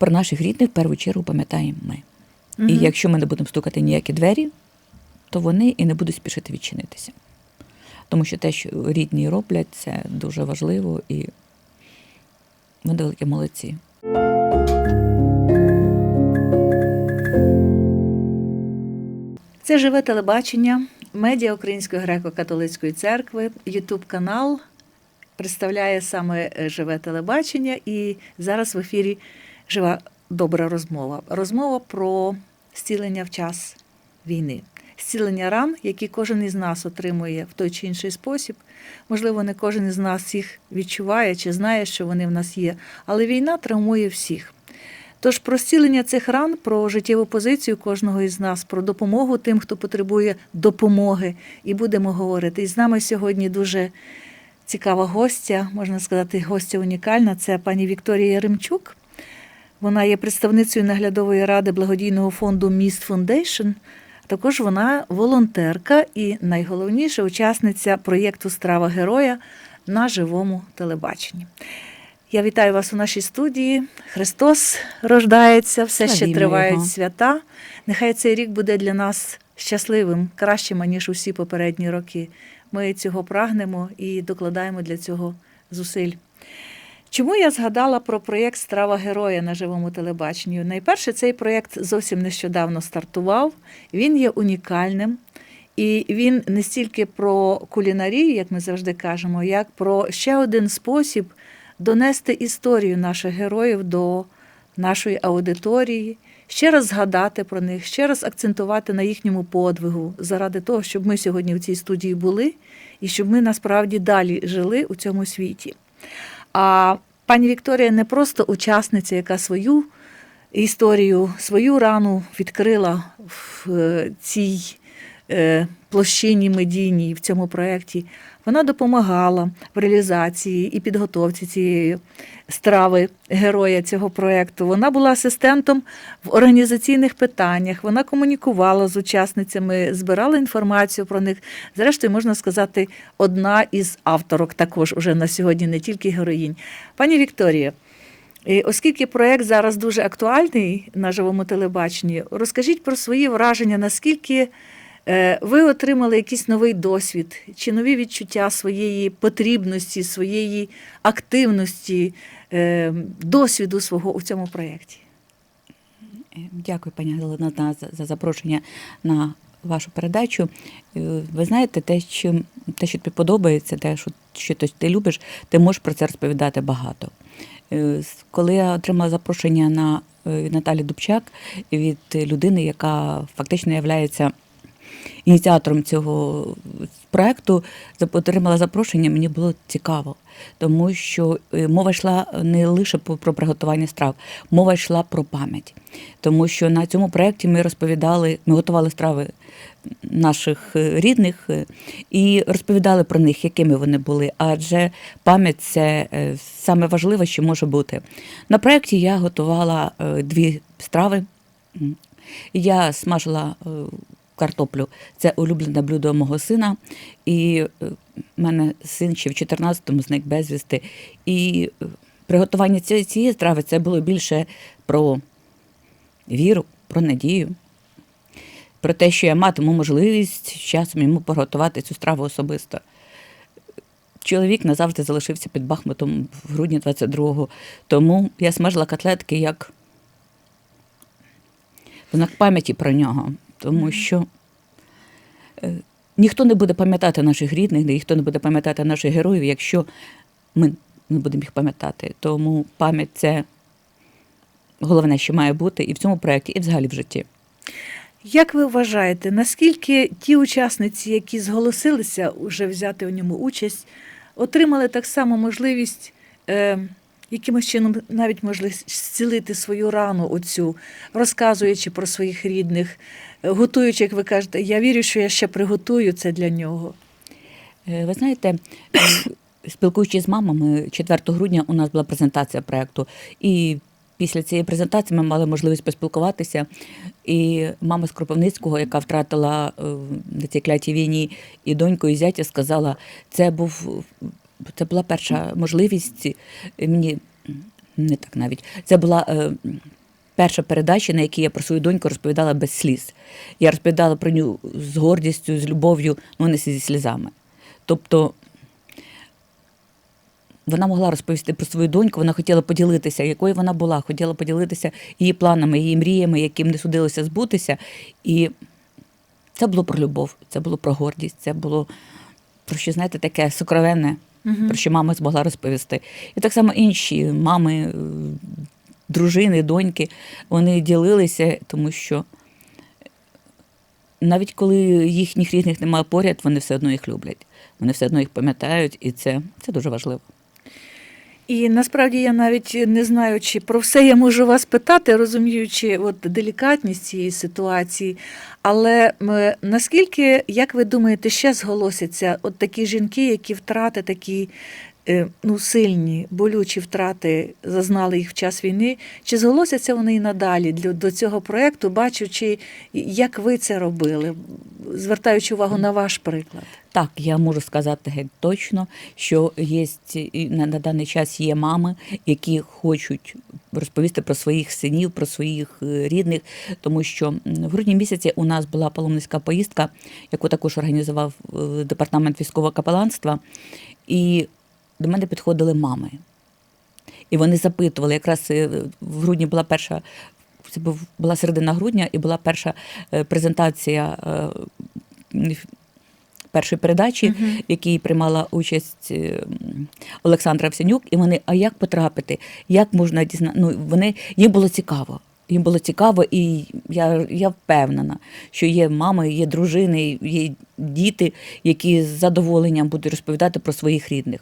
про наших рідних в першу чергу пам'ятаємо ми. І якщо ми не будемо стукати ніякі двері, то вони і не будуть спішити відчинитися. Тому що те, що рідні роблять, це дуже важливо і вони великі молодці. Це живе телебачення, медіа Української греко-католицької церкви, Ютуб канал представляє саме живе телебачення, і зараз в ефірі жива добра розмова. Розмова про зцілення в час війни, зцілення ран, які кожен із нас отримує в той чи інший спосіб. Можливо, не кожен із нас їх відчуває чи знає, що вони в нас є, але війна травмує всіх. Тож про зцілення цих ран, про життєву позицію кожного із нас, про допомогу тим, хто потребує допомоги, і будемо говорити. І з нами сьогодні дуже цікава гостя, можна сказати, гостя унікальна. Це пані Вікторія Яремчук. Вона є представницею наглядової ради благодійного фонду Міст Фундейшн. Також вона волонтерка і найголовніша учасниця проєкту Страва героя на живому телебаченні. Я вітаю вас у нашій студії. Христос рождається, все ще тривають свята. Нехай цей рік буде для нас щасливим, кращим, ніж усі попередні роки. Ми цього прагнемо і докладаємо для цього зусиль. Чому я згадала про проєкт Страва героя на живому телебаченні? Найперше, цей проєкт зовсім нещодавно стартував. Він є унікальним. І він не стільки про кулінарію, як ми завжди кажемо, як про ще один спосіб донести історію наших героїв до нашої аудиторії, ще раз згадати про них, ще раз акцентувати на їхньому подвигу, заради того, щоб ми сьогодні в цій студії були і щоб ми насправді далі жили у цьому світі. А пані Вікторія не просто учасниця, яка свою історію, свою рану відкрила в е, цій е, площині медійній в цьому проєкті. Вона допомагала в реалізації і підготовці цієї страви героя цього проєкту. Вона була асистентом в організаційних питаннях. Вона комунікувала з учасницями, збирала інформацію про них. Зрештою, можна сказати, одна із авторок також уже на сьогодні, не тільки героїнь. Пані Вікторія. І Оскільки проект зараз дуже актуальний на живому телебаченні, розкажіть про свої враження, наскільки е, ви отримали якийсь новий досвід чи нові відчуття своєї потрібності, своєї активності, е, досвіду свого у цьому проєкті? Е, Дякую, пані Галина, за, за запрошення на вашу передачу. Е, Ви знаєте, те, що, те, що тобі подобається, те, що, що ти- любиш, ти можеш про це розповідати багато. Е, Коли я отримала запрошення на е, Наталі Дубчак від людини, яка фактично є ініціатором цього проекту, отримала запрошення, мені було цікаво, тому що е, мова йшла не лише про приготування страв, мова йшла про пам'ять. Тому що на цьому проєкті ми розповідали, ми готували страви наших е, рідних е, і розповідали про них, якими вони були. Адже пам'ять це саме важливе, що може бути. На проєкті я готувала дві страви. Я смажила картоплю. Це улюблене блюдо мого сина. І е, в мене син ще в 14-му зник безвісти. І е, приготування цієї, страви це було більше про віру, про надію, про те, що я матиму можливість з часом йому приготувати цю страву особисто. Чоловік назавжди залишився під Бахмутом в грудні 22-го, тому я смажила котлетки як знак пам'яті про нього, тому що е, ніхто не буде пам'ятати наших рідних, ніхто не буде пам'ятати наших героїв, якщо ми не будемо їх пам'ятати. Тому пам'ять це головне, що має бути і в цьому проєкті, і взагалі в житті. Як ви вважаєте, наскільки ті учасниці, які зголосилися уже взяти у ньому участь, отримали так само можливість е, якимось чином навіть можливість зцілити свою рану, оцю, розказуючи про своїх рідних, готуючи, як ви кажете, я вірю, що я ще приготую це для нього. Е, Ви знаєте, е, спілкуючись з мамами, 4 грудня у нас була презентація проєкту. І після цієї презентації ми мали можливість поспілкуватися. І мама з Кропивницького, яка втратила е, на цій клятій війні і доньку, і зятя, сказала, це був це була перша можливість мені не так навіть. Це була перша передача, на якій я про свою доньку розповідала без сліз. Я розповідала про нього з гордістю, з любов'ю, ну не зі слізами. Тобто вона могла розповісти про свою доньку, вона хотіла поділитися, якою вона була, хотіла поділитися її планами, її мріями, яким не судилося збутися. І це було про любов, це було про гордість, це було про що, знаєте, таке сокровенне, Мгм. про що мама змогла розповісти. І так само інші мами, дружини, доньки, вони ділилися, тому що навіть коли їхніх рідних немає поряд, вони все одно їх люблять. Вони все одно їх пам'ятають, і це, це дуже важливо. І насправді я навіть не знаю, чи про все я можу вас питати, розуміючи от делікатність цієї ситуації. Але наскільки, як ви думаєте, ще зголосяться от такі жінки, які втрати такі ну, сильні, болючі втрати зазнали їх в час війни, чи зголосяться вони і надалі до цього проєкту, бачучи, як ви це робили, звертаючи увагу на ваш приклад? Так, я можу сказати геть точно, що є на, на даний час є мами, які хочуть розповісти про своїх синів, про своїх е, рідних, тому що в грудні місяці у нас була паломницька поїздка, яку також організував е, департамент військового капеланства, і до мене підходили мами. І вони запитували, якраз е, в грудні була перша. Це була середина грудня, і була перша е, презентація е, першої передачі, в якій приймала участь Олександра Овсянюк, і вони, а як потрапити? Як можна дізна... Ну, вони їм було цікаво. Їм було цікаво, і я, я впевнена, що є мами, є дружини, є діти, які з задоволенням будуть розповідати про своїх рідних.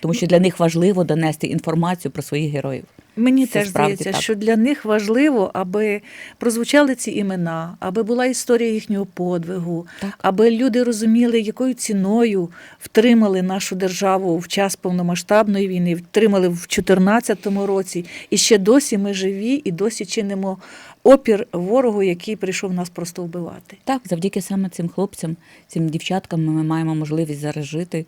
Тому що для них важливо донести інформацію про своїх героїв. Мені Це теж здається, так. що для них важливо, аби прозвучали ці імена, аби була історія їхнього подвигу, Так. аби люди розуміли, якою ціною втримали нашу державу в час повномасштабної війни, втримали в 2014 році. І ще досі ми живі і досі чинимо опір ворогу, який прийшов нас просто вбивати. Так, завдяки саме цим хлопцям, цим дівчаткам ми маємо можливість зараз жити.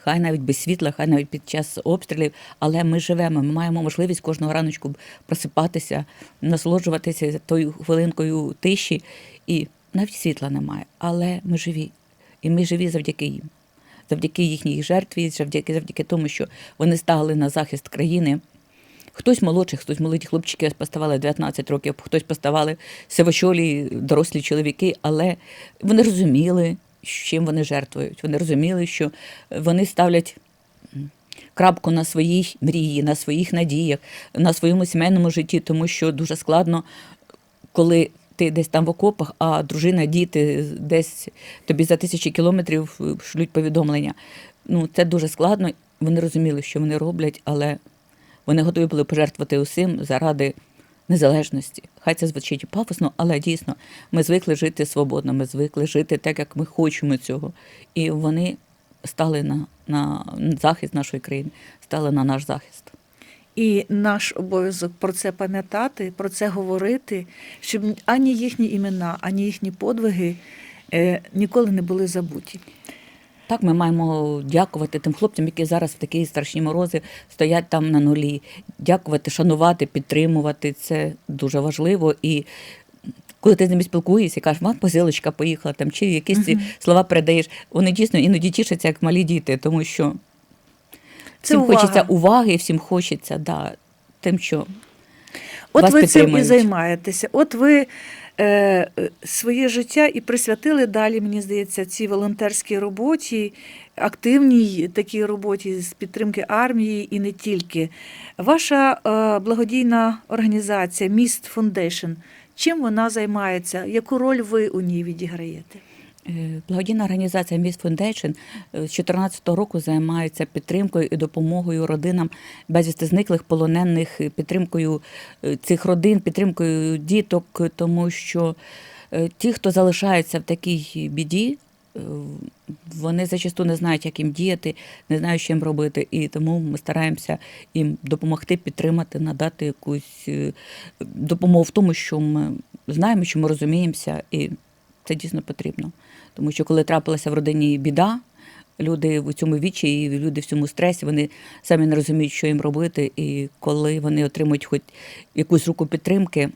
Хай навіть без світла, хай навіть під час обстрілів, але ми живемо. Ми маємо можливість кожного раночку просипатися, насолоджуватися тою хвилинкою тиші, і навіть світла немає. Але ми живі. І ми живі завдяки їм, завдяки їхній жертві, завдяки, завдяки тому, що вони стали на захист країни. Хтось молодший, хтось молоді хлопчики поставали 19 років, хтось поставали сивочолі, дорослі чоловіки, але вони розуміли, чим вони жертвують. Вони розуміли, що вони ставлять крапку на своїй мрії, на своїх надіях, на своєму сімейному житті, тому що дуже складно, коли ти десь там в окопах, а дружина, діти десь тобі за тисячі кілометрів шлють повідомлення. Ну, це дуже складно. Вони розуміли, що вони роблять, але вони готові були пожертвувати усім заради незалежності. Хай це звучить пафосно, але дійсно ми звикли жити свободно, ми звикли жити так, як ми хочемо цього. І вони стали на, на захист нашої країни, стали на наш захист. І наш обов'язок про це пам'ятати, про це говорити, щоб ані їхні імена, ані їхні подвиги е, ніколи не були забуті. Так, ми маємо дякувати тим хлопцям, які зараз в такі страшні морози стоять там на нулі. Дякувати, шанувати, підтримувати. Це дуже важливо. І коли ти з ними спілкуєшся, кажеш, вам посилочка поїхала там, чи якісь ці слова передаєш, вони дійсно іноді тішаться, як малі діти, тому що Це всім увага. хочеться уваги, всім хочеться да, тим, що От Вас ви цим і займаєтеся. От ви своє життя і присвятили далі, мені здається, цій волонтерській роботі, активній такій роботі з підтримки армії і не тільки. Ваша е, благодійна організація Міст Фундейшн. Чим вона займається? Яку роль ви у ній відіграєте? Е, Благодійна організація Miss Foundation е, з 2014 року займається підтримкою і допомогою родинам безвісти зниклих полонених, е, підтримкою цих родин, підтримкою діток, тому що ті, хто залишається в такій біді, вони зачасту не знають, як їм діяти, не знають, що їм робити. І тому ми стараємося їм допомогти, підтримати, надати якусь допомогу в тому, що ми знаємо, що ми розуміємося, і це дійсно потрібно. Тому що коли трапилася в родині біда, люди в цьому вічі, і люди в цьому стресі, вони самі не розуміють, що їм робити. І коли вони отримують хоч якусь руку підтримки,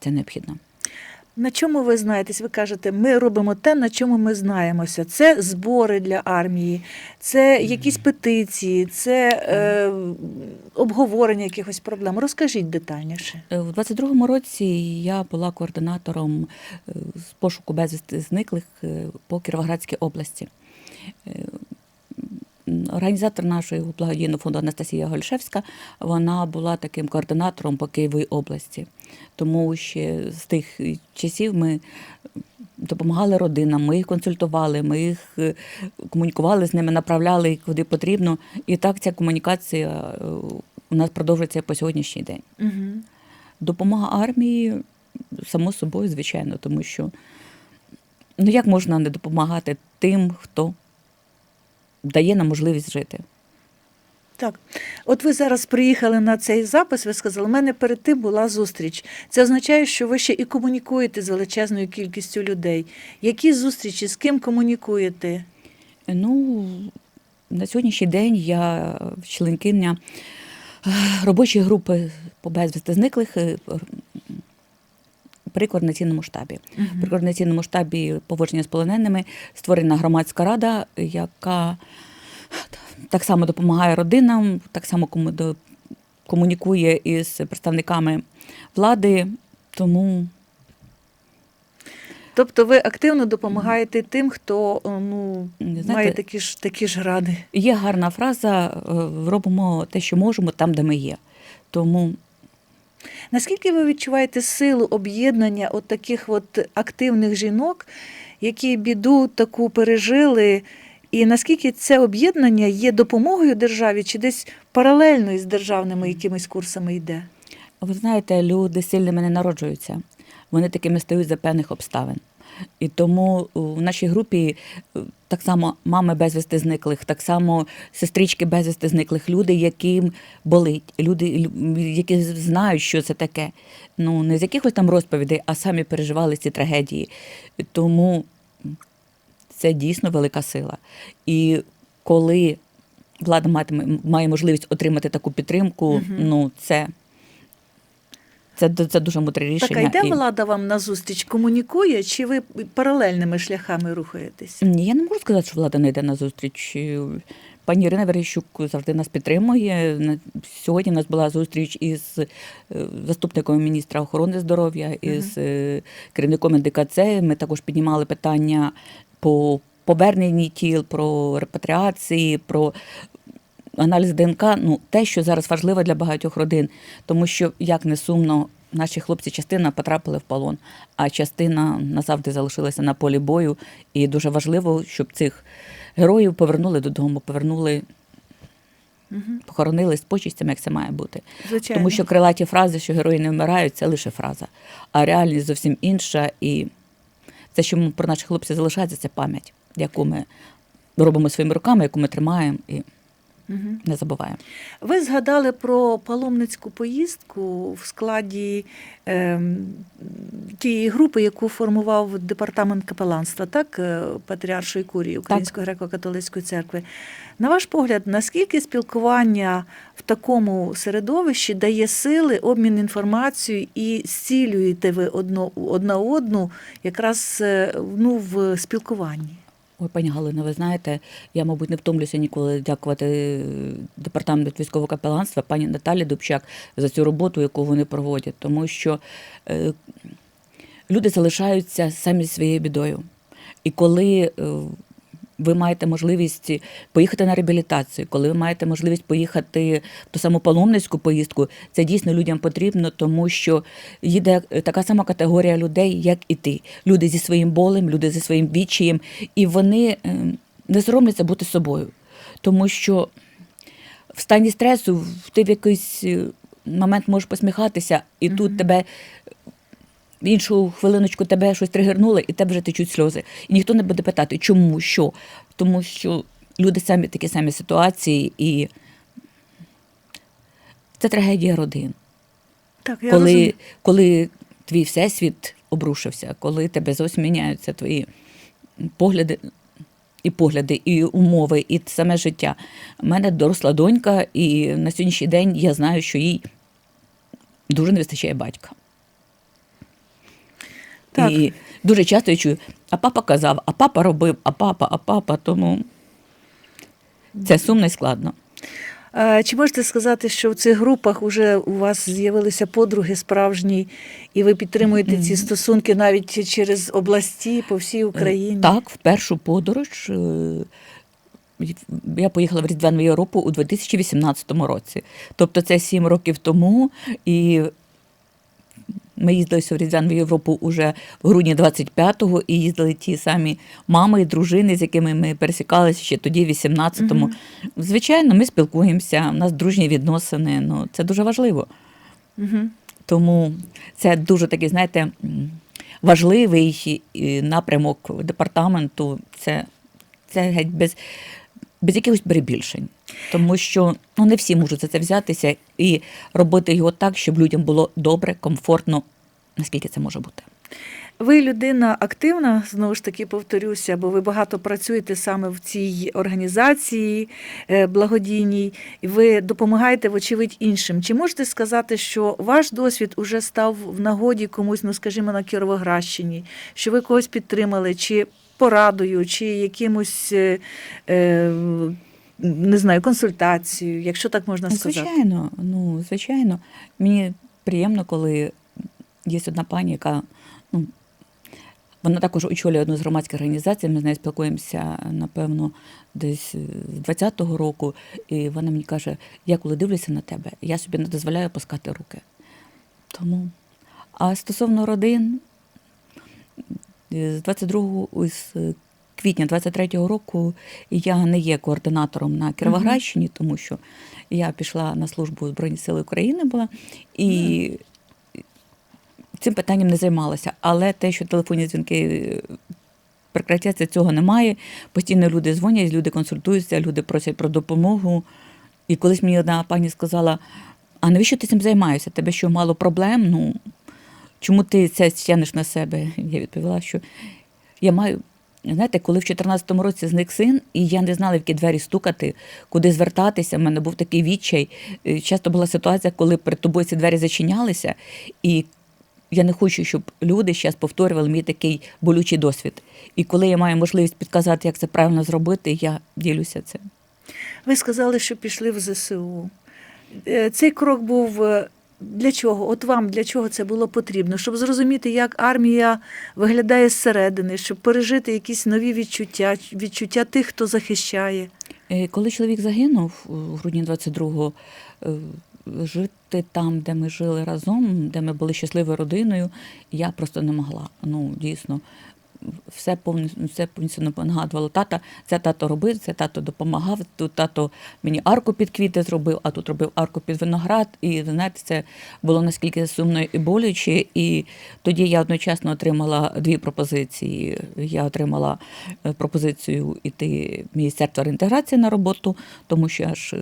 це необхідно. На чому ви знаєтесь? Ви кажете, ми робимо те, на чому ми знаємося. Це збори для армії, це якісь петиції, це е, обговорення якихось проблем. Розкажіть детальніше. Е, У 22-му році я була координатором е, з пошуку безвісти зниклих е, по Кіровоградській області. Організатор нашого благодійного фонду Анастасія Гольшевська, вона була таким координатором по Києвій області. Тому ще з тих часів ми допомагали родинам, ми їх консультували, ми їх е, комунікували з ними, направляли їх куди потрібно. І так ця комунікація е, у нас продовжується по сьогоднішній день. Угу. Допомога армії, само собою, звичайно, тому що ну як можна не допомагати тим, хто дає нам можливість жити. Так, от ви зараз приїхали на цей запис. Ви сказали, у мене перед тим була зустріч. Це означає, що ви ще і комунікуєте з величезною кількістю людей. Які зустрічі, з ким комунікуєте? Ну, на сьогоднішній день я членкиня е, робочої групи по безвісти зниклих е, при координаційному штабі. При координаційному штабі поводження з полоненими створена громадська рада, яка так само допомагає родинам, так само комунікує із представниками влади. Тому Тобто ви активно допомагаєте тим, хто ну, Знаєте, має такі ж, такі ж ради. є гарна фраза: е, робимо те, що можемо, там, де ми є. Тому Наскільки ви відчуваєте силу об'єднання от таких от активних жінок, які біду таку пережили, і наскільки це об'єднання є допомогою державі чи десь паралельно із державними якимись курсами йде? Ви знаєте, люди сильними не народжуються. Вони такими стають за певних обставин. І тому в нашій групі е, так само мами безвісти зниклих, так само сестрички безвісти зниклих, люди, яким болить, люди, які знають, що це таке. Ну, не з якихось там розповідей, а самі переживали ці трагедії. Тому це дійсно велика сила. І коли влада матиме, має можливість отримати таку підтримку, Мгм. ну це, це, це дуже мудре рішення. Так, а йде І- влада вам на зустріч, комунікує, чи ви паралельними шляхами рухаєтесь? Ні, я не можу сказати, що влада не йде на зустріч. Пані Ірина Верещук завжди нас підтримує. Сьогодні у нас була зустріч із е, заступником міністра охорони здоров'я, із е, керівником НДКЦ. Ми також піднімали питання по поверненні тіл, про репатріації, про аналіз ДНК. Ну, те, що зараз важливо для багатьох родин, тому що як не сумно. Наші хлопці частина потрапили в полон, а частина назавжди залишилася на полі бою. І дуже важливо, щоб цих героїв повернули додому, повернули, Угу. похоронили з почистями, як це має бути. Звичайно. Тому що крилаті фрази, що герої не вмирають, це лише фраза. А реальність зовсім інша. І це, що про наших хлопців залишається, це пам'ять, яку ми робимо своїми руками, яку ми тримаємо і Мгм. не забуваємо. Ви згадали про паломницьку поїздку в складі ем, тієї групи, яку формував департамент капеланства, так, е, Патріаршої курії Української греко-католицької церкви. На ваш погляд, наскільки спілкування в такому середовищі дає сили, обмін інформацією і зцілюєте ви одно, одна одну якраз е, ну, в спілкуванні? Ой, пані Галина, ви знаєте, я, мабуть, не втомлюся ніколи дякувати е, департаменту військового капеланства, пані Наталі Дубчак за цю роботу, яку вони проводять, тому що е, люди залишаються самі своєю бідою. І коли е, ви маєте можливість поїхати на реабілітацію, коли ви маєте можливість поїхати в ту саму паломницьку поїздку, це дійсно людям потрібно, тому що їде така сама категорія людей, як і ти. Люди зі своїм болем, люди зі своїм відчаєм, і вони е, не соромляться бути собою. Тому що в стані стресу ти в якийсь е, момент можеш посміхатися, і Мгм. тут тебе іншу хвилиночку тебе щось тригернуло, і тебе вже течуть сльози. І ніхто не буде питати, чому, що. Тому що люди самі такі самі ситуації, і це трагедія родин. Так, я коли, розумію. коли твій всесвіт обрушився, коли тебе зовсім міняються твої погляди і погляди, і умови, і саме життя. У мене доросла донька, і на сьогоднішній день я знаю, що їй дуже не вистачає батька. Так. І дуже часто я чую, а папа казав, а папа робив, а папа, а папа, тому це сумно і складно. А, Чи можете сказати, що в цих групах вже у вас з'явилися подруги справжні, і ви підтримуєте ці стосунки навіть через області по всій Україні? Так, в першу подорож е, я поїхала в Різдвяну Європу у 2018 році. Тобто це сім років тому, і ми їздили в Різдвяну Європу уже в грудні 25-го, і їздили ті самі мами і дружини, з якими ми пересікалися ще тоді, в 18-му. Мгм. Звичайно, ми спілкуємося, у нас дружні відносини. Ну, це дуже важливо. Угу. Тому це дуже такий, знаєте, важливий напрямок департаменту. Це, це геть без, без якихось перебільшень. Тому що ну, не всі можуть за це взятися і робити його так, щоб людям було добре, комфортно, наскільки це може бути. Ви людина активна, знову ж таки повторюся, бо ви багато працюєте саме в цій організації е, благодійній, і ви допомагаєте, вочевидь, іншим. Чи можете сказати, що ваш досвід уже став в нагоді комусь, ну скажімо, на Кіровоградщині, що ви когось підтримали, чи порадою, чи якимось е, е, не знаю, консультацією, якщо так можна сказати? Звичайно, ну, звичайно. Мені приємно, коли є одна пані, яка ну, вона також очолює одну з громадських організацій. Ми з нею спілкуємося, напевно, десь з 20-го року. І вона мені каже: я коли дивлюся на тебе, я собі не дозволяю пускати руки. Тому. А стосовно родин, з 22 з квітня 23-го року я не є координатором на Кіровоградщині, тому що я пішла на службу Збройні Сили України була і цим питанням не займалася. Але те, що телефонні дзвінки е, прекратяться, цього немає. Постійно люди дзвонять, люди консультуються, люди просять про допомогу. І колись мені одна пані сказала: а навіщо ти цим займаєшся? Тебе що мало проблем? Ну чому ти це тягнеш на себе? Я відповіла, що я маю. Знаєте, коли в 2014 році зник син, і я не знала, в які двері стукати, куди звертатися. в мене був такий відчай. Е, Часто була ситуація, коли перед тобою ці двері зачинялися, і я не хочу, щоб люди зараз повторювали мій такий болючий досвід. І коли я маю можливість підказати, як це правильно зробити, я ділюся цим. Ви сказали, що пішли в ЗСУ. Е, Цей крок був е, для чого? От вам для чого це було потрібно? Щоб зрозуміти, як армія виглядає зсередини, щоб пережити якісь нові відчуття, відчуття тих, хто захищає. Е, Коли чоловік загинув у грудні 22-го, е, жити там, де ми жили разом, де ми були щасливою родиною, я просто не могла. Ну, дійсно, все повністю, все повністю нагадувало тата. Це тато робив, це тато допомагав. Тут тато мені арку під квіти зробив, а тут робив арку під виноград. І знаєте, це було наскільки сумно і боляче. І тоді я одночасно отримала дві пропозиції. Я отримала е, пропозицію іти в Міністерство реінтеграції на роботу, тому що я ж е,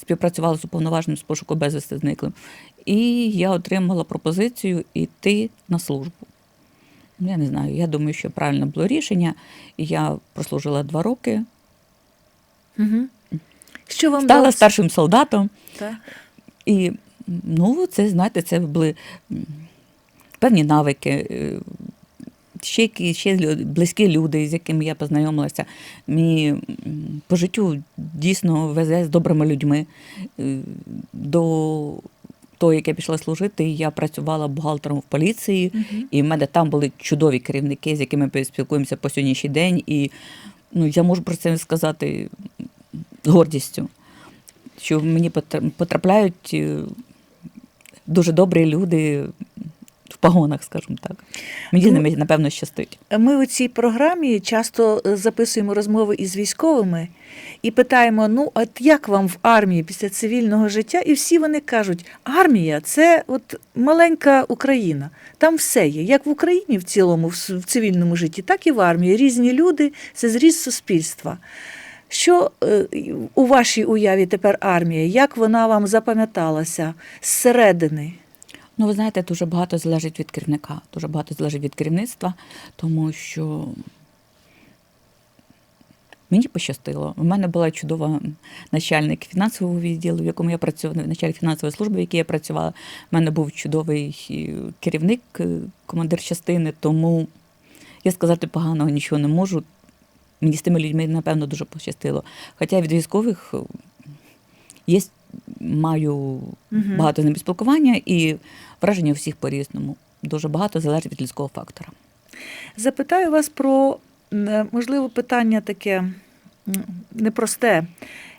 співпрацювала з уповноваженим з пошуку безвісти зниклим. І я отримала пропозицію йти на службу. Ну, Я не знаю, я думаю, що правильне було рішення. Я прослужила два роки, Угу. Що вам стала дало- старшим солдатом. Так. І ну, це, знаєте, це були певні навики. е, Ще, які- ще близькі люди, з якими я познайомилася. Мені по життю дійсно везе з добрими людьми. Е, До того, як я пішла служити, я працювала бухгалтером в поліції, Мгм. і в мене там були чудові керівники, з якими ми спілкуємося по сьогоднішній день. І ну, я можу про це сказати з гордістю, що мені потра- потрапляють е, дуже добрі люди в погонах, скажімо так. Мені з ними, напевно, щастить. Ми у цій програмі часто е, записуємо розмови із військовими і питаємо: ну, от як вам в армії після цивільного життя? І всі вони кажуть, армія це от маленька Україна. Там все є. Як в Україні в цілому, в цивільному житті, так і в армії. Різні люди, це зріз суспільства. Що е, у вашій уяві тепер армія? Як вона вам запам'яталася зсередини? Ну, ви знаєте, дуже багато залежить від керівника, дуже багато залежить від керівництва, тому що Мені пощастило. У мене була чудова начальник фінансового відділу, в якому я працювала, начальник фінансової служби, в якій я працювала. У мене був чудовий е, керівник, е, командир частини, тому я сказати поганого нічого не можу. Мені з тими людьми, напевно, дуже пощастило. Хоча від військових е, є, маю Мгм. багато з ними спілкування і враження у всіх по-різному. Дуже багато залежить від людського фактора. Запитаю вас про можливо питання таке непросте.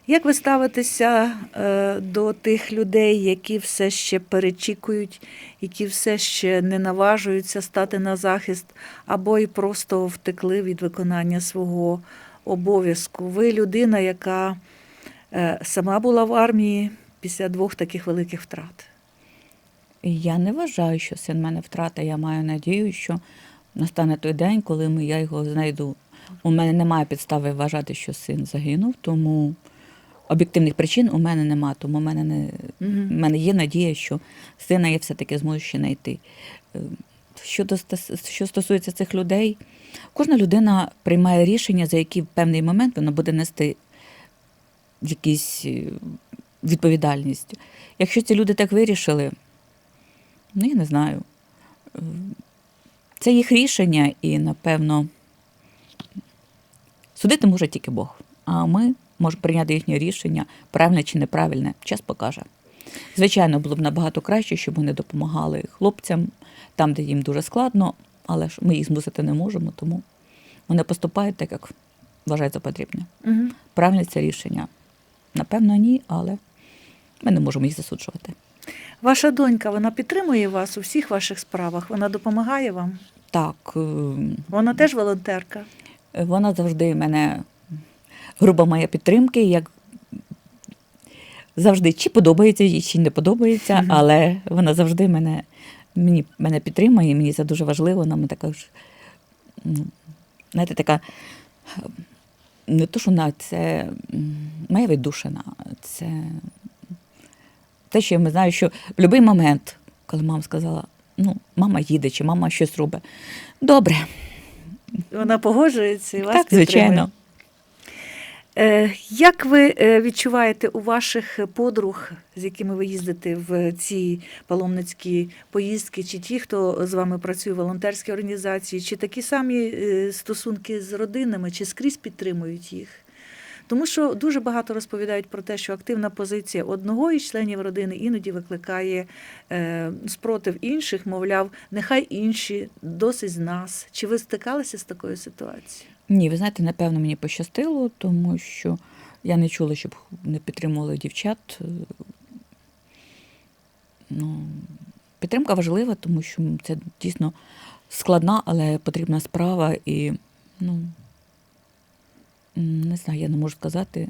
Як ви ставитеся е, до тих людей, які все ще перечікують, які все ще не наважуються стати на захист, або і просто втекли від виконання свого обов'язку? Ви людина, яка е, сама була в армії після двох таких великих втрат. Я не вважаю, що син мене втрата. Я маю надію, що настане той день, коли ми, я його знайду. У мене немає підстави вважати, що син загинув, тому об'єктивних причин у мене немає. Тому у мене, не, Мгм. у мене є надія, що сина я все-таки зможу ще знайти. Е, Щодо що стосується цих людей, кожна людина приймає рішення, за які в певний момент вона буде нести якісь е, відповідальність. Якщо ці люди так вирішили, ну я не знаю. Це їх рішення, і напевно судити може тільки Бог. А ми можемо прийняти їхнє рішення, правильне чи неправильне, час покаже. Звичайно, було б набагато краще, щоб вони допомагали хлопцям там, де їм дуже складно, але ж ми їх змусити не можемо, тому вони поступають так, як вважають за потрібне. Мгм. Правильне це рішення? Напевно, ні, але ми не можемо їх засуджувати. Ваша донька, вона підтримує вас у всіх ваших справах, вона допомагає вам. Так, е, Вона теж волонтерка. вона завжди мене груба моя підтримки, як завжди, чи подобається їй, чи не подобається, але вона завжди мене, мені, мене підтримує, і мені це дуже важливо. Вона така ну, знаєте, така. Не то, що вона це моя віддушина. Це те, що я знаю, що в будь-який момент, коли мама сказала, ну, мама їде, чи мама щось робить. Добре, Вона погоджується і вас так, підтримує. звичайно. Е, Як ви е, відчуваєте у ваших подруг, з якими ви їздите в ці паломницькі поїздки, чи ті, хто з вами працює в волонтерській організації, чи такі самі е, стосунки з родинами, чи скрізь підтримують їх? Тому що дуже багато розповідають про те, що активна позиція одного із членів родини іноді викликає спротив інших, мовляв, нехай інші досить з нас. Чи ви стикалися з такою ситуацією? Ні, ви знаєте, напевно, мені пощастило, тому що я не чула, щоб не підтримували дівчат. Е, Ну, підтримка важлива, тому що це дійсно складна, але потрібна справа. І, ну, не знаю, я не можу сказати.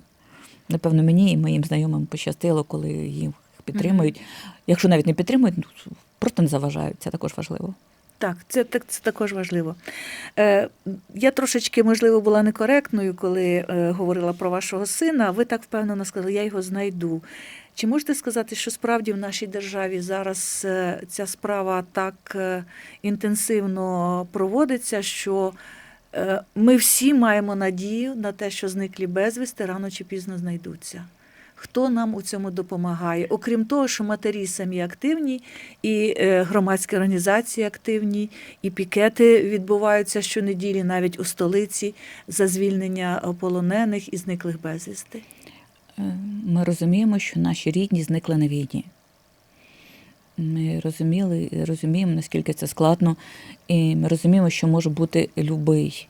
Напевно, мені і моїм знайомим пощастило, коли їх підтримують. Якщо навіть не підтримують, ну, просто не заважають. Це також важливо. Так, це, так, це також важливо. Е, я трошечки, можливо, була некоректною, коли е, говорила про вашого сина. Ви так впевнено сказали, я його знайду. Чи можете сказати, що справді в нашій державі зараз е, ця справа так е, інтенсивно проводиться, що ми всі маємо надію на те, що зниклі безвісти рано чи пізно знайдуться? Хто нам у цьому допомагає? Окрім того, що матері самі активні, і е, громадські організації активні, і пікети відбуваються щонеділі, навіть у столиці, за звільнення полонених і зниклих безвісти. Е, Ми розуміємо, що наші рідні зникли на війні. Ми розуміли, розуміємо, наскільки це складно, і ми розуміємо, що може бути любий.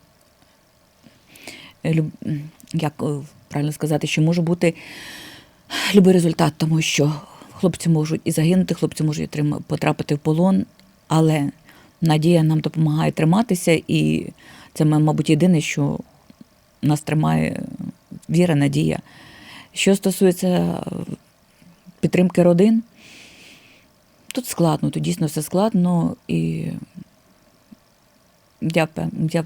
люб- Як е, правильно сказати, що може бути любий результат, тому що хлопці можуть і загинути, хлопці можуть потрапити в полон, але надія нам допомагає триматися, і це, мабуть, єдине, що нас тримає віра, надія. Що стосується підтримки родин, тут складно, тут дійсно все складно, і я, я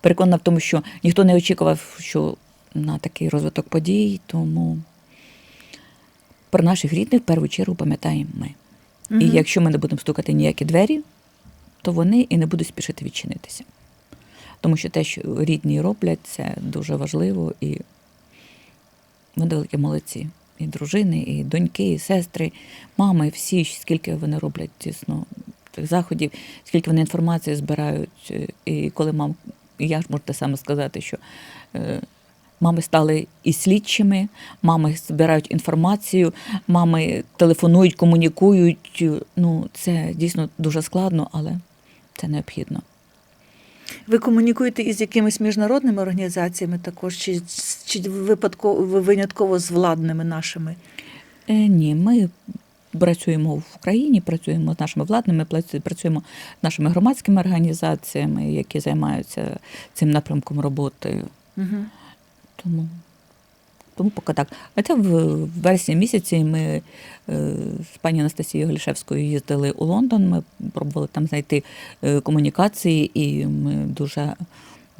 переконана в тому, що ніхто не очікував, що на такий розвиток подій, тому про наших рідних в першу чергу пам'ятаємо ми. І якщо ми не будемо стукати ніякі двері, то вони і не будуть спішити відчинитися. тому що те, що рідні роблять, це дуже важливо і вони великі молодці. І дружини, і доньки, і сестри, мами, всі, скільки вони роблять дійсно тих заходів, скільки вони інформації збирають. Е, І коли мам, я ж можу те саме сказати, що е, мами стали і слідчими, мами збирають інформацію, мами телефонують, комунікують. Ну, це дійсно дуже складно, але це необхідно. Ви комунікуєте із якимись міжнародними організаціями також, чи, чи випадково винятково з владними нашими? Е, ні, ми працюємо в Україні, працюємо з нашими владними, працюємо з нашими громадськими організаціями, які займаються цим напрямком роботи. Угу. Тому, тому поки так. А це в вересні місяці ми е, з пані Анастасією Глішевською їздили у Лондон. Ми пробували там знайти е, комунікації, і ми дуже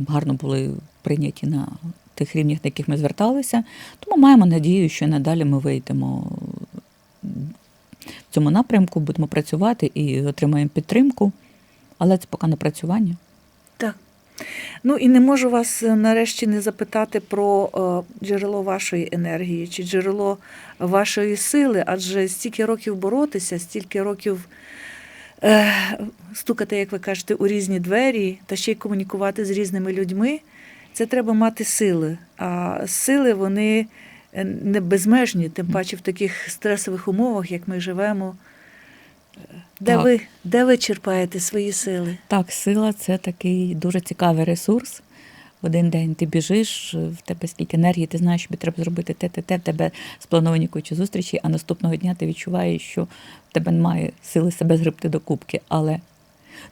гарно були прийняті на тих рівнях, на яких ми зверталися. Тому маємо надію, що надалі ми вийдемо в цьому напрямку, будемо працювати і отримаємо підтримку. Але це поки напрацювання. Так. Ну і не можу вас е, нарешті не запитати про е, джерело вашої енергії чи джерело вашої сили, адже стільки років боротися, стільки років е, стукати, як ви кажете, у різні двері та ще й комунікувати з різними людьми. Це треба мати сили. А сили вони е, не безмежні, тим паче в таких стресових умовах, як ми живемо. Де Так. ви, де ви черпаєте свої сили? Так, сила це такий дуже цікавий ресурс. В один день ти біжиш, в тебе стільки енергії, ти знаєш, що тобі треба зробити те, те, те, в тебе сплановані кучі зустрічі, а наступного дня ти відчуваєш, що в тебе немає сили себе згребти до кубки. Але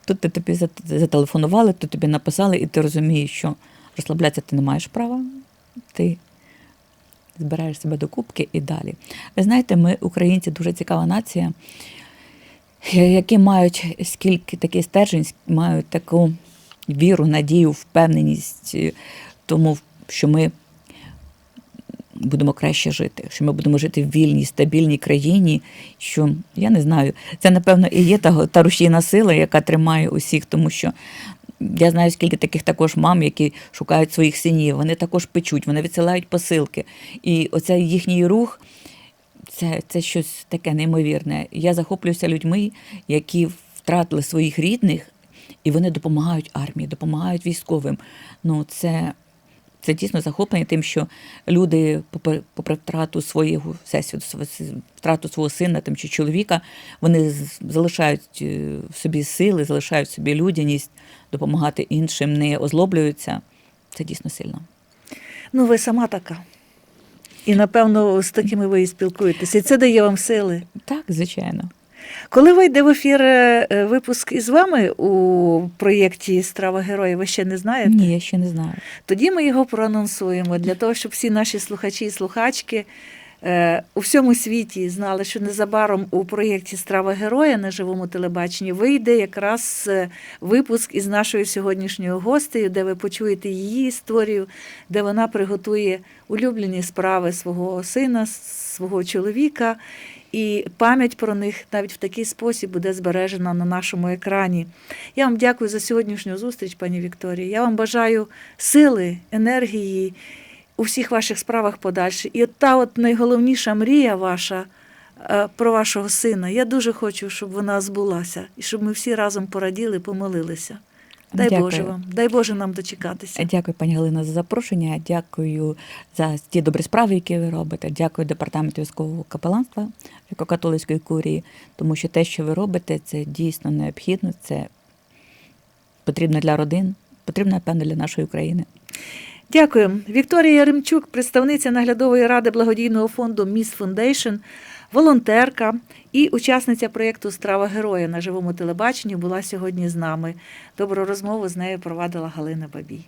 тут ти тобі зателефонували, тут тобі написали, і ти розумієш, що розслаблятися ти не маєш права. Ти збираєш себе до кубки і далі. Ви знаєте, ми, українці, дуже цікава нація, які мають скільки такий стержень, мають таку віру, надію, впевненість, е, тому що ми будемо краще жити, що ми будемо жити в вільній, стабільній країні. Що я не знаю, це напевно і є та, та рушійна сила, яка тримає усіх, тому що. Я знаю, скільки таких також мам, які шукають своїх синів, вони також печуть, вони відсилають посилки. І оцей їхній рух це, це щось таке неймовірне. Я захоплююся людьми, які втратили своїх рідних, і вони допомагають армії, допомагають військовим. Ну, це, це дійсно захоплення тим, що люди, попри, попри втрату свого всесвіту, втрату свого сина там, чи чоловіка, вони залишають е, в собі сили, залишають в собі людяність, допомагати іншим, не озлоблюються. Це дійсно сильно. Ну, ви сама така. І, напевно, з такими ви і спілкуєтеся. І це дає вам сили. Так, звичайно. Коли вийде в ефір е, е, випуск із вами у проєкті Страва героїв, ви ще не знаєте? Ні, я ще не знаю. Тоді ми його проанонсуємо для того, щоб всі наші слухачі і слухачки у всьому світі знали, що незабаром у проєкті Страва героя на живому телебаченні вийде якраз е, випуск із нашою сьогоднішньою гостею, де ви почуєте її історію, де вона приготує улюблені справи свого сина, свого чоловіка. І пам'ять про них навіть в такий спосіб буде збережена на нашому екрані. Я вам дякую за сьогоднішню зустріч, пані Вікторія. Я вам бажаю сили, енергії у всіх ваших справах подальше. І от та от найголовніша мрія ваша е, про вашого сина. Я дуже хочу, щоб вона збулася, і щоб ми всі разом пораділи, помолилися. Дай Дякую. Боже вам, дай Боже нам дочекатися. Дякую, пані Галина, за запрошення. Дякую за ті добрі справи, які ви робите. Дякую департаменту військового капеланства католицької курії, тому що те, що ви робите, це дійсно необхідно. Це потрібно для родин, потрібно, напевно, для нашої України. Дякую. Вікторія Яремчук, представниця наглядової ради благодійного фонду Міс Фундейшн, волонтерка і учасниця проєкту Страва героя на живому телебаченні була сьогодні з нами. Добру розмову з нею провадила Галина Бабій.